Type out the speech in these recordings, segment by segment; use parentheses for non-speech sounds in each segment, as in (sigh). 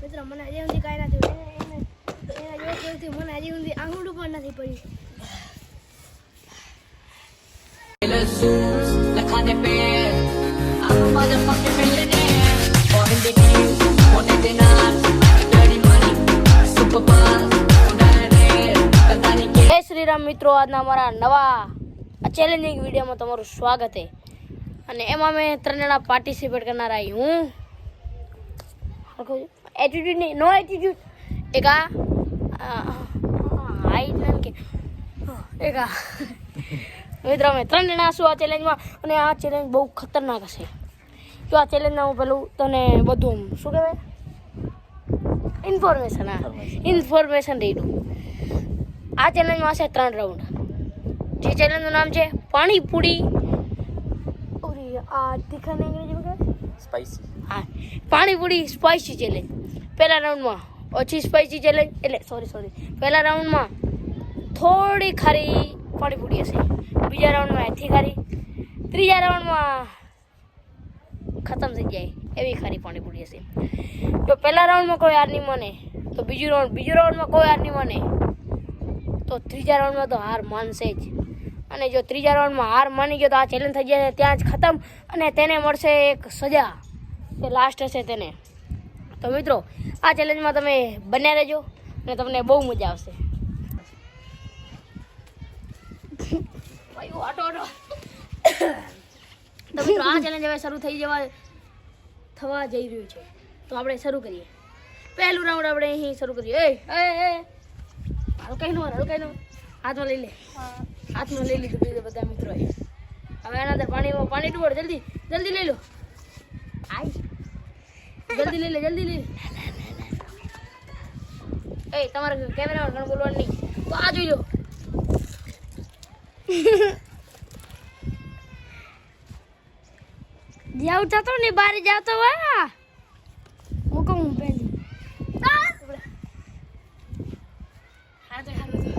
મિત્રો મને નથી. એને- એને- એના જે મને હજી સુધી આંગળું પણ નથી પડ્યું Lakha de pe I'm a motherfucking millionaire Born in the game Wanted dinar Dirty money Super ball પતા નહીં કે જય શ્રી રામ મિત્રો આજના અમારા નવા ચેલેન્જિંગ વિડીયોમાં તમારું સ્વાગત છે અને એમાં મેં ત્રણ જણા પાર્ટિસિપેટ કરનાર હું. એટીટ્યુડ નહીં નો એટીટ્યુડ એક આ હાઈટ એમ કે એક આ. મિત્રો અમે ત્રણ જણા છું આ ચેલેન્જમાં અને આ ચેલેન્જ બહુ ખતરનાક હશે. તો આ ચેલેન્જમાં હું પેલું તને બધું શું કહેવાય? ઇન્ફોર્મેશન હા. ઇન્ફોર્મેશન દઉં આ ચેલેન્જમાં હશે ત્રણ રાઉન્ડ જે ચેલેન્જનું નામ છે પાણીપુરી ઓરી આ તીખાને અંગ્રેજીમાં સ્પાઈસી હા. પાણીપુરી સ્પાઇસી ચેલેન્જ પહેલા રાઉન્ડમાં ઓછી સ્પાઇસી ચેલેન્જ એટલે સોરી સોરી પહેલા રાઉન્ડમાં થોડી ખારી પાણીપુરી હશે. બીજા રાઉન્ડમાં એથી ખારી. ત્રીજા રાઉન્ડમાં ખતમ થઈ જાય એવી ખારી પાણીપુરી હશે. જો પહેલા રાઉન્ડમાં કોઈ હાર નહીં મને તો બીજું રાઉન્ડ બીજું રાઉન્ડમાં કોઈ હાર નહીં મને તો ત્રીજા રાઉન્ડમાં તો હાર માનશે જ. અને જો ત્રીજા રાઉન્ડમાં હાર માની ગયો તો આ ચેલેન્જ થઈ જશે, ત્યાં જ ખતમ અને તેને મળશે એક સજા. તે લાસ્ટ હશે તેને. તો મિત્રો, આ ચેલેન્જમાં તમે બન્યા રહેજો અને તમને બહુ મજા આવશે. તો મિત્રો, આ ચેલેન્જ હવે શરૂ થઈ જવા, થવા જઈ રહ્યું છે. તો આપણે શરૂ કરીએ. પહેલું રાઉન્ડ આપણે અહીં શરૂ કરીએ. એ હલકાઈ નો હલકાઈ નો. હાથમાં લઈ લે. હાથમાં લઈ લીધું બીજા બધા મિત્રો હવે એના પાણીમાં પાણી ડૂબડ જલ્દી જલ્દી લઈ લો. જલ્દી લઈ લે જલ્દી લઈ લે. એ તમારે કેમેરામાં ઘણું બોલવાનું નહીં તો આ જોઈ લો. (laughs) જાવ જતો ને બારે જાવ તો વાહ મૂકો હું પહેલી હા તો હારું તો.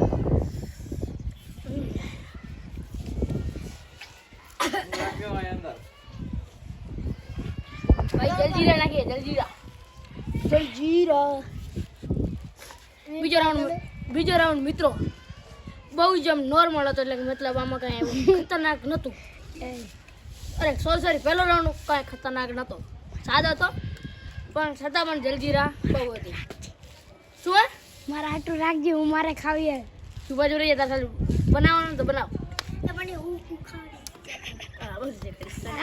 ભાઈ જલજીરા જલજીરા જલજીરા બીજો રાઉન્ડ બીજો રાઉન્ડ મિત્રો. બહુ જ આમ નોર્મલ હતો એટલે મતલબ આમાં કાંઈ ખતરનાક નહોતું. અરે સોરી સોરી પહેલો રાઉન્ડ કાંઈ ખતરનાક નહોતો. સાદો હતો પણ છતાં પણ જલજીરા બહુ હતી. શું હે મારા આટલું રાખજે હું મારે ખાવી હે તું બાજુ રહી જતા તારે બનાવવાનું તો બનાવ.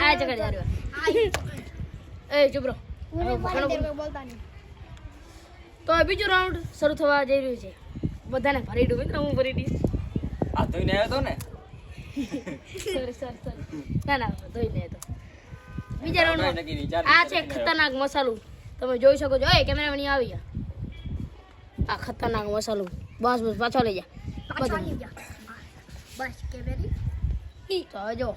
આ જગડ (laughs) એ ચૂપ રહો. તો બીજો રાઉન્ડ શરૂ થવા જઈ રહ્યું છે. બધાને ભરી દઉં મિત્રો હું ભરી દઈશ. આ ધોઈને આવ્યો તો ને? સોરી સોરી સોરી ના ના ધોઈ લે તો. બીજા ચાર આ છે ખતરનાક મસાલું. તમે જોઈ શકો છો. એ કેમેરામેન અહીં આવી જા આ ખતરનાક મસાલું. બસ બસ પાછો લઈ જા. પાછા બધું. જા. બસ કે ઈ તો જો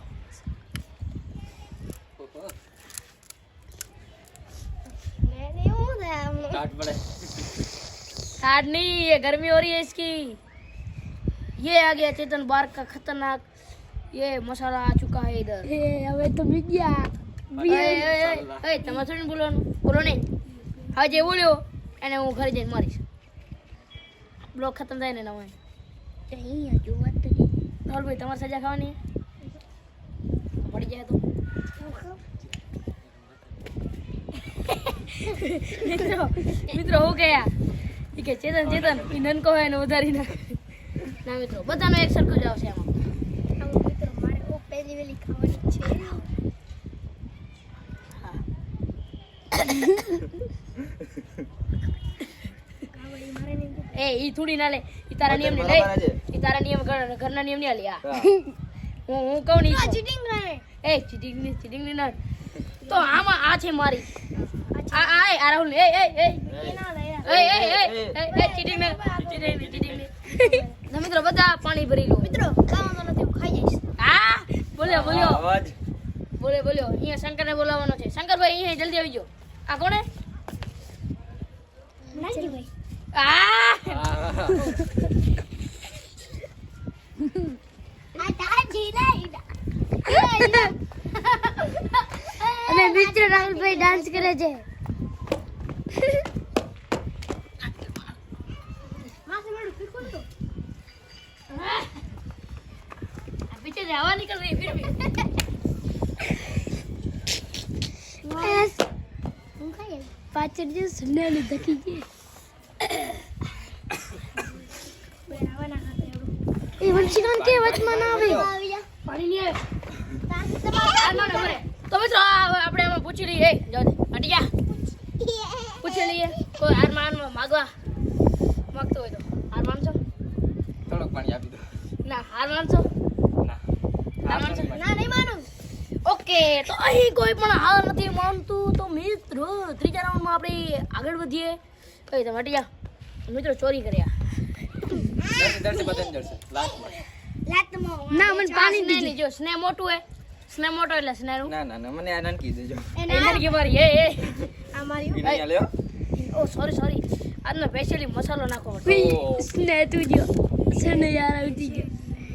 મેને હું દે કાટ પડે हार्ड नहीं ये गर्मी हो रही है इसकी ये आ गया चेतन बार का खतरनाक ये मसाला आ चुका है इधर એ હવે તો બીજા એ, એ, એ, એ, તમારે થોડી બોલવાનું બોલો નહીં હવે જે બોલ્યો એને હું ઘરે જઈને મારીશ બ્લોક ખતમ થાય ને નવા અહીંયા જોવા તો ભાઈ તમારે સજા ખાવાની મળી જાય તો (laughs) મિત્રો મિત્રો હું ગયા? ઈ કે ચેતન ચેતન ઈ નનકો હોય એને વધારી નાખે ના મિત્રો બધાનો એક સરખો જ આવશે આમાં મિત્રો મારે ઓ પહેલી વેલી ખાવાની છે. હા. ખાવાની મારે નહીં એ ઈ થોડી ના લે. ઈ તારા નિયમ ને લે બરાબર ઈ તારા નિયમ ઘરના નિયમ ને લે આ. (laughs) હું. હું કહું નહીં ચીટિંગ કરે. એ ચીટિંગની ચીટિંગની ના. તો આમાં આ છે મારી. આ આ આ રાહુલ એ એ એ. એ એ એ એ ચીટિંગ ને ચીટિંગ ને ચીટિંગ ને મિત્રો બધા પાણી ભરી લો. મિત્રો ખાવાનો નથી હું ખાઈ જઈશ. આ બોલ્યો બોલ્યો. અવાજ. બોલ્યો બોલ્યો. અહીંયા શંકરને બોલાવવાનો છે. શંકરભાઈ અહીંયા જલ્દી આવી જાઓ. આ કોણે? નાનજીભાઈ. આ! આ. આ તાજી નહીં (laughs) રાહુલભાઈ ડાન્સ કરે છે. पीछे से हवा निकल रही है फिर भी પાછળ જે સુનાની ધકી છે એ વંશીકાન કે વચમાં ના આવે પાણી નહીં આવે આ ના ના, ઉભરે. તો મિત્રો આ હવે આપણે આમાં પૂછી લઈએ એ, જાઓ દે. હટી જા પૂછી લઈએ કોઈ હાર માનમાં માગવા માગતો હોય તો. હાર માનશો થોડોક પાણી આપી દો. ના હાર માનશો ના. ના માનશો ના નહીં માનું. ઓકે તો અહીં કોઈ પણ હાર નથી માનતું. તો મિત્રો ત્રીજા રાઉન્ડમાં આપણે આગળ વધીએ. કઈ તમે હટી જા મિત્રો ચોરી કર્યા. ના મને પાણી સ્નેહની જો સ્નેહ મોટું હે. મોટો એટલે સ્નેહનું. ના મને આ નાનકી દેજો. એનર્જી ભરી એ એ. આ મારી નહીં ઓ સોરી સોરી આજનો સ્પેશિયલી મસાલો નાખો. સ્નેહ તું જો સ્નેહ યાર ઉઠી ગયો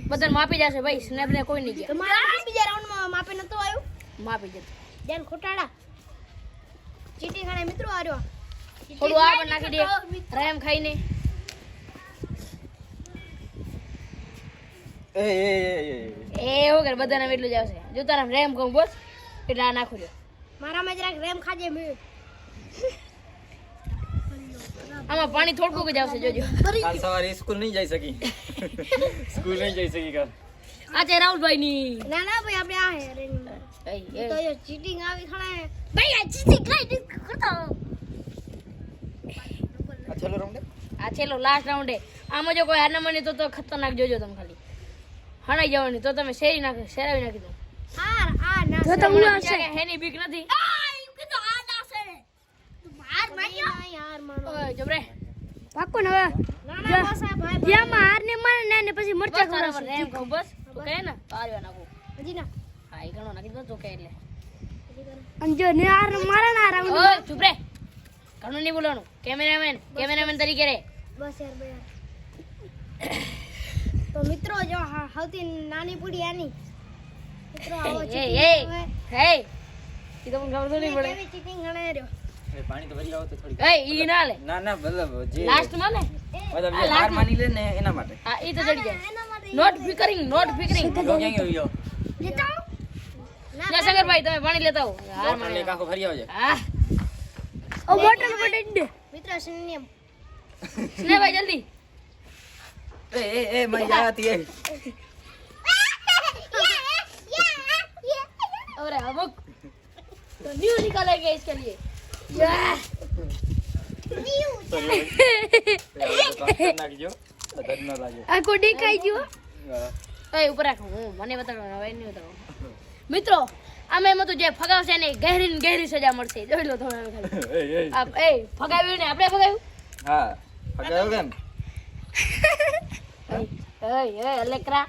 બધાને માપી જશે ભાઈ સ્નેપ ને કોઈ નહીં ગયા તમારા બીજા રાઉન્ડમાં માપે નતો આવ્યો? માપી જતો. ધ્યાન ખોટાડા. ચીટી ખાને મિત્રો આર્યો થોડું આ પણ નાખી દે. રેમ ખાઈને એ એ એ, એ એ. એવું કરે બધાને એટલું જ આવશે. જો તારા રેમ કહું બોસ એટલે આ નાખું જો મારામાં જરાક રેમ ખાજે મે. આમાં પાણી થોડુંક જ આવશે જોજો. કાલ સવારે સ્કૂલ નહીં જઈ શકી. સ્કૂલ નહીં જઈ શકી કાલ. આ છે રાહુલભાઈ ની ના ના ભાઈ આપણે આ હે તો એ. ચીટિંગ આવી ખણે ભાઈ આ ચીટિંગ કઈ કરતો આ છેલ્લો રાઉન્ડ આ છેલ્લો લાસ્ટ રાઉન્ડ આમાં જો કોઈ હારના મને માને તો તો ખતરનાક જોજો તમે ખાલી. હણાઈ જવાની તો તમે શેરી નાખી શેરાવી નાખી દો. હા આ ના જો તમને હેની બીક નથી હાર માન્યો હાર માનો ઓય જબરે પાકો ને હવે. ભાઈ જ્યાંમાં હાર ને માને ને પછી મરચા ખવડાવશે રેમ કહું. બસ. તો કહે ને? તો આવ્યો નાખું. હજી ના. હા એ ઘણો નાખી દો તો કે એટલે અને ને હાર મારે ના રાઉન્ડ ઓય ચૂપ રે. ઘણું નહીં બોલવાનું. કેમેરામેન કેમેરામેન તરીકે રે. બસ યાર બે તો મિત્રો જો સૌથી નાની પૂડી આની. મિત્રો આવો એ cheating એ હવે. તો મને ખબર તો નહીં પડે. કેવી cheating રહ્યો? એ પાણી તો ભરી આવો તો થોડી એ ઈ ના લે ના ના મતલબ જે લાસ્ટ માં લે મતલબ આ જે last હાર માની લે ને એના માટે હા ઈ તો ચડી જાય એના માટે નોટ ફિકરિંગ નોટ ફિકરિંગ જો ક્યાં ગયો યો લેતા આવો? ના જા શંકરભાઈ તમે પાણી લેતા આવો હાર બોટલ માને એક આખો ભરી આવજે હા ઓ બોટલ બોટલ દે મિત્રો શૂન્ય સ્ને ભાઈ જલ્દી એ એ એ મરી જાતી એ अरे अमुक तो न्यू निकालेंगे इसके लिए Yeah. નાખજો બધા ન લાગે આ કો દેખાઈ ગયો. એ ઉપર રાખો. હું મને બતાડવાનું હવે નહીં મિત્રો આમે એમાં તો જે ફગાવશે ને ગહેરી ને ગહેરી સજા મળશે. જોઈ લો થોડા ખાલી. એ ફગાવ્યું ને આપણે ફગાવ્યું? હા ફગાવ્યું કેમ? એ એ લેકરા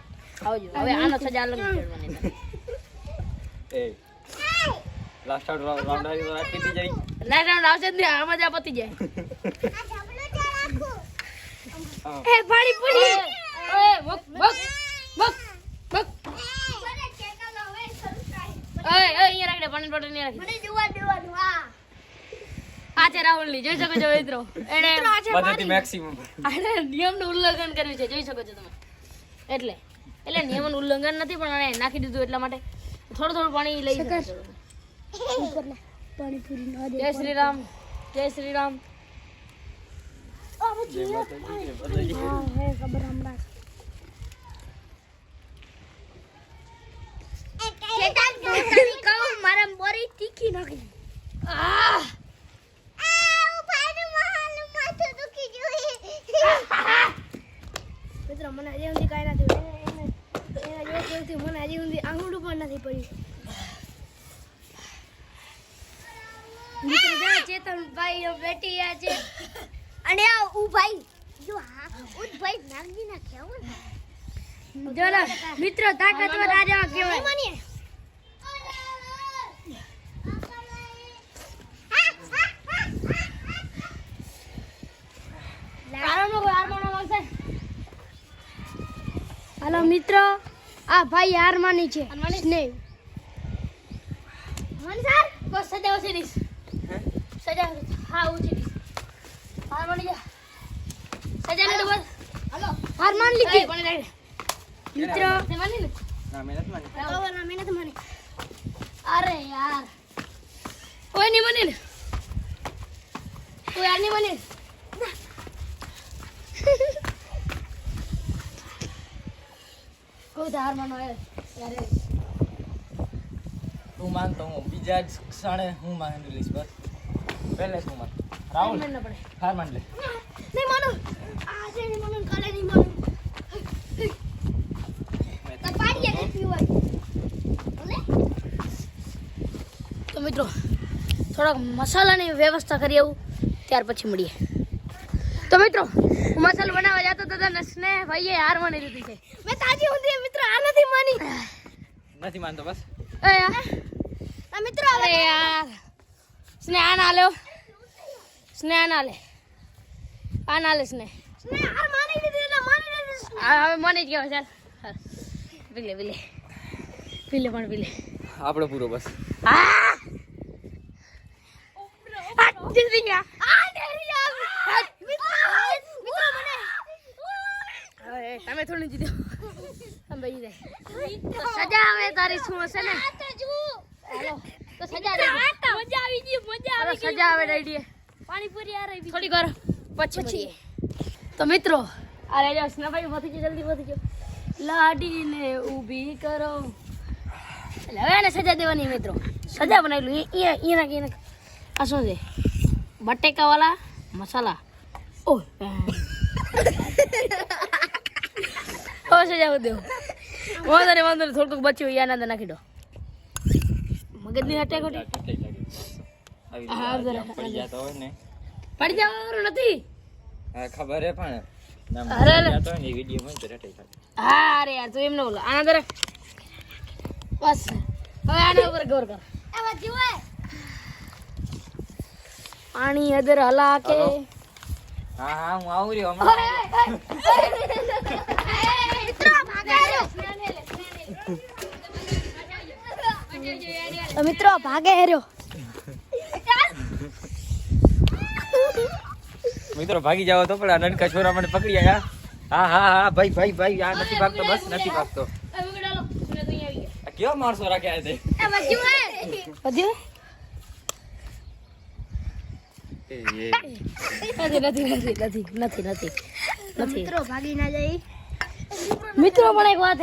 આવજો. હવે આનો સજા અલગ કરવાની એ. લાસ્ટ રાઉન્ડ રાઉન્ડ આવી તો રાખી દી જઈ લાસ્ટ રાઉન્ડ આવશે ને આ મજા પતી જાય. એ પાણી પૂરી. એ બક બક બક બક. ઓય ઓય અહીંયા રાખ દે પાણી બોટલ નહીં રાખી મને જોવા દેવાનું આ આ રાહુલની જોઈ શકો છો મિત્રો. એને બધાથી મેક્સિમમ આને નિયમનું ઉલ્લંઘન કર્યું છે જોઈ શકો છો તમે. એટલે એટલે નિયમનું ઉલ્લંઘન નથી પણ આને નાખી દીધું એટલા માટે. થોડું થોડું પાણી લઈ શકો છો તમે. પાણી પૂરી ના જય શ્રી રામ જય શ્રી રામ મારા મોરી તીખી નાખી આહ! મિત્રો મને હજી સુધી કાંઈ નથી થયું. એને- એને- એના જેવું કેવું થયું, મને હજી સુધી આંગળું પણ નથી પડ્યું મિત્રો જો ચેતનભાઈ બેઠી આ છે. અને આ ઉભાઈ જો હા ઉભાઈ નાગજી ના કેવું જો મિત્રો તાકાતવર આ જેવા માંગશે? હાલો મિત્રો આ ભાઈ હાર માની છે? સ્નેહ. મન સર બસ સજા ઓછી દઈશ સજા હા દઈશ હાર માની જા. સજા તો બસ હાલો. હાર માન લીધી. પણ રે મિત્ર. તે માની ને ના મેં નથી માની બાબાના મહેનત માની. અરે યાર. કોઈ નહીં માની ને. કોઈ યાર નહીં માની ને? (laughs) કોઈ તો હાર માનો યાર તું માનતો હું. બીજા જ ક્ષણે હું માની લઈશ બસ. પહેલે જ હું રાહુલ હાર માન લે. નહીં માનું. આજે નહીં માનું કાલે નહીં માનું. તો પાડીએ નહીં પીવાય. ભલે? તો મિત્રો થોડાક મસાલાની વ્યવસ્થા કરી આવું ત્યાર પછી મળીએ. તો મિત્રો હું મસાલો બનાવવા જતો હતો ને સ્નેહ ભાઈએ હાર માની લીધી છે મેં તાજી ઊંધી મિત્ર આ નથી માની. નથી માનતો બસ. એ મિત્રો અરે યાર. સ્નેહ આ ના લ્યો. સ્નેહ આ ના લે. આ ના લે સ્નેહ. ને હાર માની લીધી એટલે માની લીધી આ હવે મને જ કહેવાય ચાલ. હાલ. પી લે પી લે પી લે પણ પી લે આપણો પૂરો બસ. આ આ જલ્દી ગયા આ ડેરી આ મિત્ર મિત્ર મને. હવે તમે થોડી જીત્યો તમે સજા આવે તારી શું હશે ને? તો હાલો. તો સજા મજા આવી ગઈ મજા હાલો સજા આવે રેડી પાણીપુરી આ રહી થોડી વાર પછી પછી. તો મિત્રો આ રહી જાવ સ્નેભાઈ વધી ગયો જલ્દી વધી ગયો લાડીને ઊભી કરો. એટલે હવે એને સજા દેવાની મિત્રો. સજા બનાવેલું. એ એ નાખી નાખ. આ શું છે? બટેકાવાલા મસાલા. ઓ ઓ (laughs) સજા દેવું વાંધો નહીં વાંધો નહીં થોડુંક બચ્યું અંદર નાખી દો. મગજની હટે ખોટી. આવી પડી જતો હોય ને. પડી જવાનું નથી? હા ખબર હે પણ અરે, અરે. જતો હોય ને વીડિયો માં તો રટાઈ થાય. હા અરે યાર તું એમ ન બોલો. આના અંદર બસ. હવે આના ઉપર ગૌર કર. આ જીવે પાણી અદર હલા? કે હા હા હું આવું રહ્યો મિત્રો ભાગે હેર્યો મિત્રો ભાગી જાવ તો પણ આ નનકા છોરા મને પકડી આયા. હા હા હા ભાઈ ભાઈ ભાઈ આ નથી ભાગતો બસ નથી ભાગતો. આ કેવા માણસો રાખ્યા છે એમાં જીવે વધ્યો એ, એ. નથી નથી નથી નથી નથી નથી. નથી મિત્રો ભાગી ના જાય. મિત્રો પણ એક વાત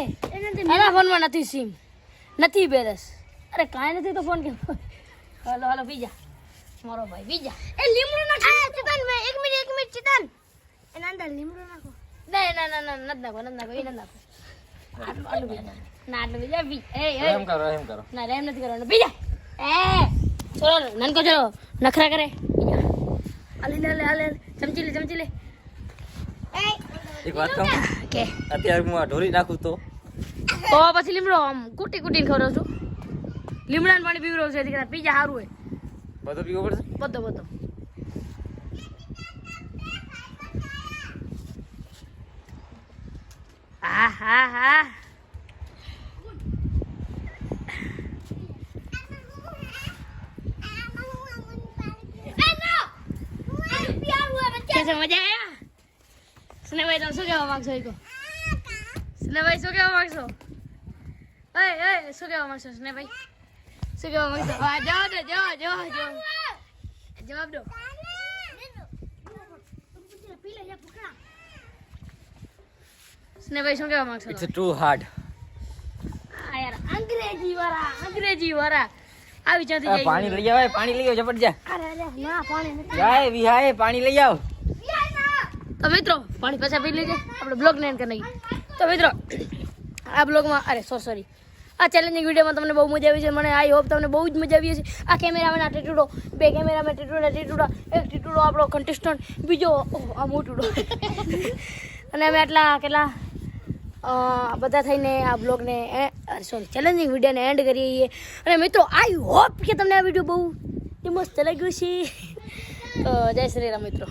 એના ફોનમાં નથી સિમ નથી બેરસ. અરે કાંઈ નથી તો ફોન કે હાલો હાલો બીજા. મારો ભાઈ બીજા. એ લીમડો નાખો ચિતન મે એક મિનિટ એક મિનિટ ચિતન એના લીમડો નાખો. ના ના ના ના નથી નાખો નથી નાખો એ નથી નાખો આટલું આટલું બીજા ના. આટલું બીજા બી. એ એ. એમ કરો એમ કરો. ના રેમ નથી કરવાનું. બીજા એ ચલો નનકો નખરા કરે. બીજા લે હાલે હાલે. ચમચી લે ચમચી લે. એક વાત કહું? કે? અત્યારે હું આ ઢોરી નાખું તો? તો પછી લીમડો આમ કુટી કુટીને ખવડાવું છું. લીમડાનું પાણી પીવડાવું છું એથી પીજા સારું હોય. બધો પીવો પડશે? બધો બધો. હા હા હા કેસે મજા આયા સ્નેહભાઈ તમે શું કહેવા માંગશો ઈકો સ્નેહભાઈ શું કહેવા માંગશો ઓય ઓય શું કહેવા માંગશો સ્નેહભાઈ શું કહેવા માંગશો હા જવાબ દો જવાબ જવાબ જવાબ જવાબ દો સ્નેહભાઈ શું કહેવા માંગશો ઇટ્સ ટુ હાર્ડ આ યાર અંગ્રેજી વાળા અંગ્રેજી વાળા આવી જતી જાય પાણી લઈ આવ પાણી લઈ આવ ઝપટ જા અરે અરે ના પાણી નથી. જાય વિહાય પાણી લઈ આવ. તો મિત્રો પાણી પાછા પી લેજે. આપણે બ્લોગ ને એન્ડ કરી તો મિત્રો આ બ્લોગમાં અરે સો સોરી આ ચેલેન્જિંગ વિડીયોમાં તમને બહુ મજા આવી છે. મને આઈ હોપ તમને બહુ જ મજા આવી છે આ કેમેરામેન આ ટીટુડો બે કેમેરામેન ટીટુડા ટીટુડા. એક ટીટુડો આપણો કન્ટેસ્ટન્ટ બીજો આ મોટુડો. (laughs) અને અમે આટલા કેટલા બધા થઈને આ બ્લોગને સોરી ચેલેન્જિંગ વિડીયોને એન્ડ કરીએ છીએ. અને મિત્રો આઈ હોપ કે તમને આ વીડિયો બહુ મસ્ત લાગ્યું છે તો જય શ્રી રામ મિત્રો.